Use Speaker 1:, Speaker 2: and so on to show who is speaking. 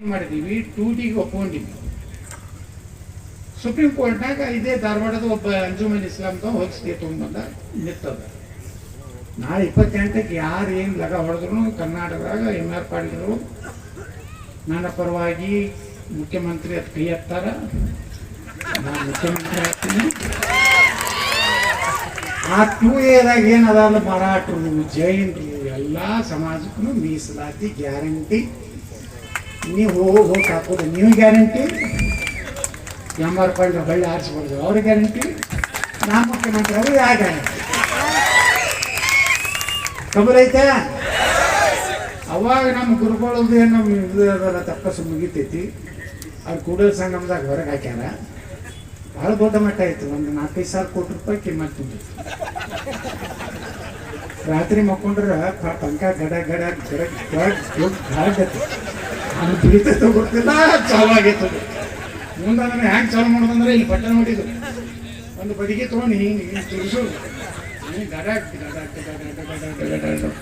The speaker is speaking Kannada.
Speaker 1: ಏನ್ ಟೂ ಡಿಗೆ ಒಪ್ಕೊಂಡಿದ್ವಿ. ಸುಪ್ರೀಂ ಕೋರ್ಟ್ನಾಗ ಇದೇ ಧಾರವಾಡದ ಒಬ್ಬ ಅಂಜುಮನ್ ಇಸ್ಲಾಂ ಹೋಗಿ ಸ್ಟೇ ತೊಗೊಂಡ್ಬಂದ ನಿಂತದ ನಾಳೆ ಇಪ್ಪತ್ತೆಂಟಕ್ಕೆ ಯಾರು ಏನು ಲಗ ಹೊಡೆದ್ರು ಕರ್ನಾಟಕದಾಗ ಎಂ ಆರ್ ಪಾಟೀಲರು, ನನ್ನ ಪರವಾಗಿ ಮುಖ್ಯಮಂತ್ರಿ ಅದು ಕೈ ಎತ್ತಾರ. ನಾನು ಮುಖ್ಯಮಂತ್ರಿ ಆಗ್ತೀನಿ. ಆ ಟೂ ಏದಾಗ ಏನದಲ್ಲ ಮರಾಠರು ಜೈನರು, ಎಲ್ಲ ಸಮಾಜಕ್ಕೂ ಮೀಸಲಾತಿ ಗ್ಯಾರಂಟಿ. ನೀವು ಹೋಗಿ ಹೋಗಿ ಹಾಕೋದು ನೀವು ಗ್ಯಾರಂಟಿ ಎಂ ಆರ್ ಪಾಯಿಂಟ್ ಬಳ್ಳಿ ಆರಿಸ್ಬಾರ್ದು ಅವ್ರ ಗ್ಯಾರಂಟಿ ನಾ ಮುಖ್ಯಮಂತ್ರಿ ಅವರು ಯಾವ ಗ್ಯಾರಂಟಿ ಐತೆ? ಅವಾಗ ನಮ್ಮ ಗುರುಗಳದ್ದು ಏನು ನಮ್ಮ ಇದರ ತಪ್ಪಸು ಮುಗಿತೈತಿ. ಅವ್ರು ಕೂಡಲ ಸಂಗಮದಾಗ ಹೊರಗೆ ಹಾಕ್ಯಾರ. ಭಾಳ ದೊಡ್ಡ ಮಟ್ಟ ಆಯಿತು ಒಂದು ನಾಲ್ಕೈದು ಸಾವಿರ ಕೋಟಿ ರೂಪಾಯಿ ಕಿಮ್ಮತ್ತು ರಾತ್ರಿ ಮಕ್ಕೊಂಡ್ರೆ ಪಂಕ ಗಡ ಗಡ ಗಡ ಗಾಡತ್ತೆ ಅದು ಬೀಳ್ತೈತೆ ಗೊತ್ತಿಲ್ಲ ಚಾಲು ಆಗೈತದೆ ಮುಂದೆ ಅದನ್ನು ಹ್ಯಾಂಗೆ ಚಾಲು ಮಾಡೋದಂದ್ರೆ ಇಲ್ಲಿ ಬಟ್ಟೆ ಹೊಡಿದು ಒಂದು ಬಡಿಗೆ ತೊಗೊಂಡು ಹಿಂಗೆ ಹಿಂಗೆ ತಿರುಗಿಸೋದು ಗಡ ಗಡ ಗಡ ಗಡ ಗಡ